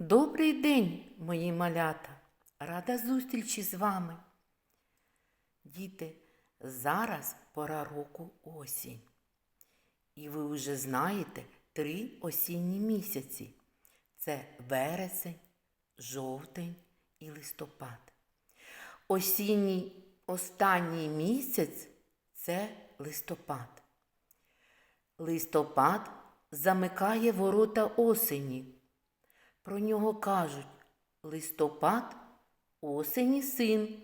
Добрий день, мої малята! Рада зустрічі з вами. Діти, зараз пора року осінь. І ви вже знаєте три осінні місяці. Це вересень, жовтень і листопад. Осінній останній місяць це листопад. Листопад замикає ворота осені. Про нього кажуть листопад осені син,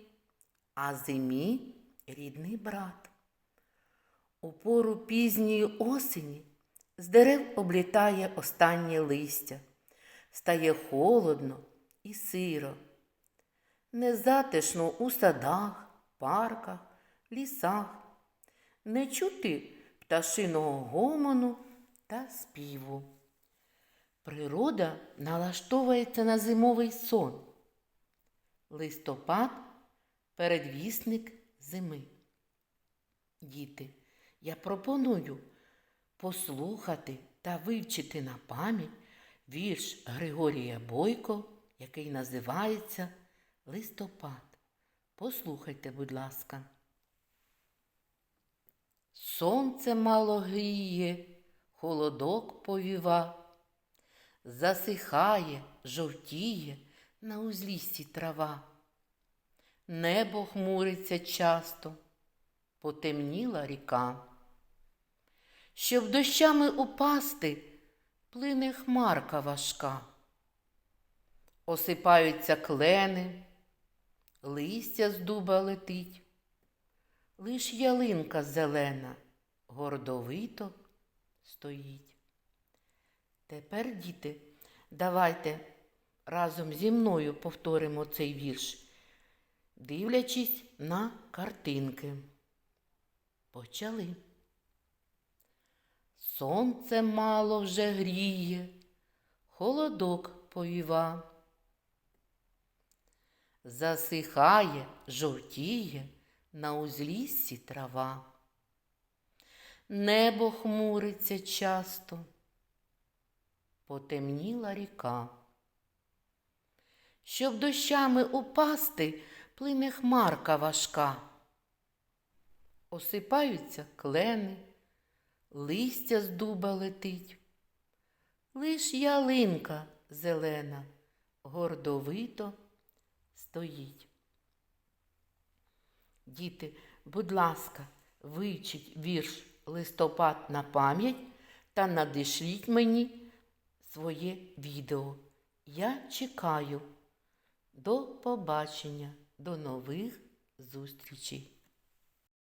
а зимі рідний брат. У пору пізньої осені з дерев облітає останнє листя, стає холодно і сиро. Незатишно у садах, парках, лісах, не чути пташиного гомону та співу. Природа налаштовується на зимовий сон. Листопад передвісник зими. Діти, я пропоную послухати та вивчити на пам'ять вірш Григорія Бойко, який називається Листопад. Послухайте, будь ласка. Сонце мало гріє, холодок повіва. Засихає, жовтіє на узліссі трава. Небо хмуриться часто, потемніла ріка. Щоб дощами упасти, плине хмарка важка. Осипаються клени, листя з дуба летить, лиш ялинка зелена гордовито стоїть. Тепер, діти, давайте разом зі мною повторимо цей вірш, дивлячись на картинки. Почали. Сонце мало вже гріє, холодок повіва. Засихає, жовтіє на узліссі трава. Небо хмуриться часто потемніла ріка. Щоб дощами упасти, плине хмарка важка. Осипаються клени, листя з дуба летить. Лиш ялинка зелена гордовито стоїть. Діти, будь ласка, вивчіть вірш листопад на пам'ять та надішліть мені своє відео. Я чекаю. До побачення, до нових зустрічей!